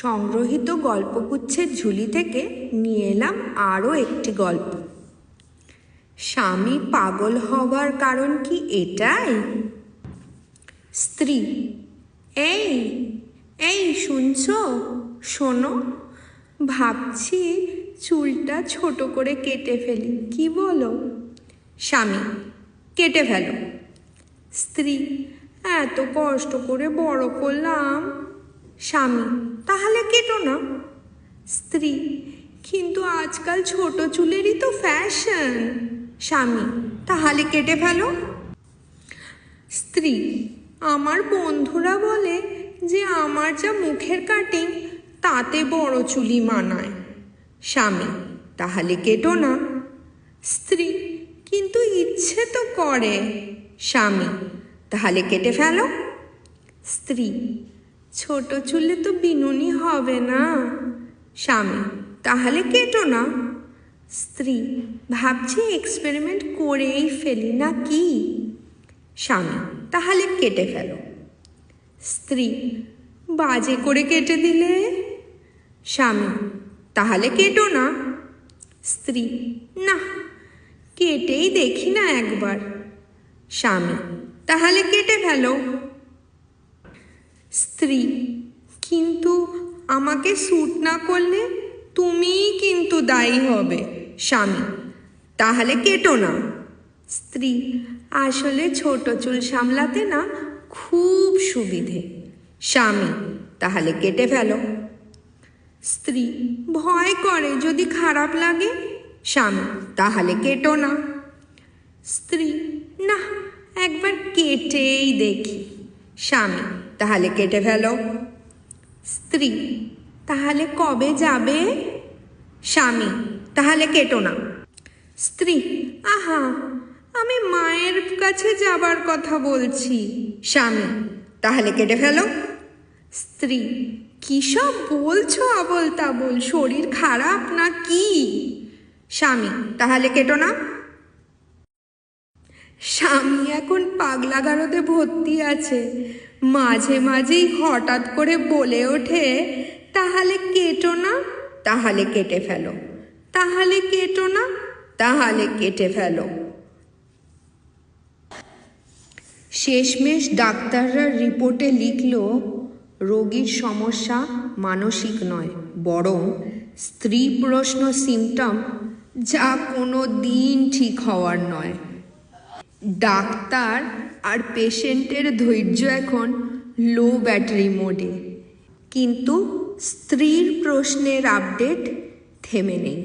সংগ্রহীত গল্পগুচ্ছের ঝুলি থেকে নিয়ে এলাম আরও একটি গল্প। স্বামী পাগল হবার কারণ কি এটাই? স্ত্রী, এই এই শুনছো? শোনো, ভাবছি চুলটা ছোট করে কেটে ফেলি, কি বলো? স্বামী, কেটে ফেলো। স্ত্রী, এত কষ্ট করে বড় করলাম স্বামী, তাহলে কেটো না। স্ত্রী, কিন্তু আজকাল ছোট চুলেরই তো ফ্যাশন স্বামী, তাহলে কেটে ফেলো। স্ত্রী, আমার বন্ধুরা বলে যে আমার যা মুখের কাটিং তাতে বড় চুলি মানায়। স্বামী, তাহলে কেটো না। স্ত্রী, কিন্তু ইচ্ছে তো করে। স্বামী, তাহলে কেটে ফেলো। স্ত্রী ছোট চুলে তো বিনুনি হবে না। স্বামী, তাহলে কেটো না। স্ত্রী, ভাবছি এক্সপেরিমেন্ট করেই ফেলি, না কি? স্বামী, তাহলে কেটে ফেলো। স্ত্রী, বাজে করে কেটে দিলে? স্বামী, তাহলে কেটো না। স্ত্রী, না, কেটেই দেখি না একবার। স্বামী, তাহলে কেটে ফেলো। স্ত্রী। কিন্তু আমাকে স্যুট না করলে তুমিই কিন্তু দায়ী হবে, স্বামী। তাহলে কেটো না। স্ত্রী, আসলে ছোট চুল সামলাতে না খুব সুবিধে। স্বামী, তাহলে কেটে ফেলো। স্ত্রী, ভয় করে, যদি খারাপ লাগে, স্বামী, তাহলে কেটো না। স্ত্রী, না, একবার কেটেই দেখি। স্বামী তাহলে কেটে ফেলো। স্ত্রী, তাহলে কবে যাবে? স্বামী, তাহলে কেটো না। স্ত্রী, আহা, আমি মায়ের কাছে যাবার কথা বলছি। স্বামী, তাহলে কেটে ফেলো। স্ত্রী, কী সব বলছো আবল তাবল শরীর খারাপ না কি? স্বামী, তাহলে কেটো না। স্বামী এখন পাগলা গারদে ভর্তি আছে। মাঝে মাঝেই হঠাৎ করে বলে ওঠে, তাহলে কেটো না। তাহলে কেটে ফেলো। তাহলে কেটো না। তাহলে কেটে ফেলো। শেষমেশ ডাক্তাররা রিপোর্টে লিখল, রোগীর সমস্যা মানসিক নয়, বরং স্ত্রী প্রশ্ন সিমটম যা কোনো দিন ঠিক হওয়ার নয়। ডাক্তার আর পেশেন্টের ধৈর্য এখন লো ব্যাটারি মোডে কিন্তু স্ত্রীর প্রশ্নের আপডেট থেমে নেই।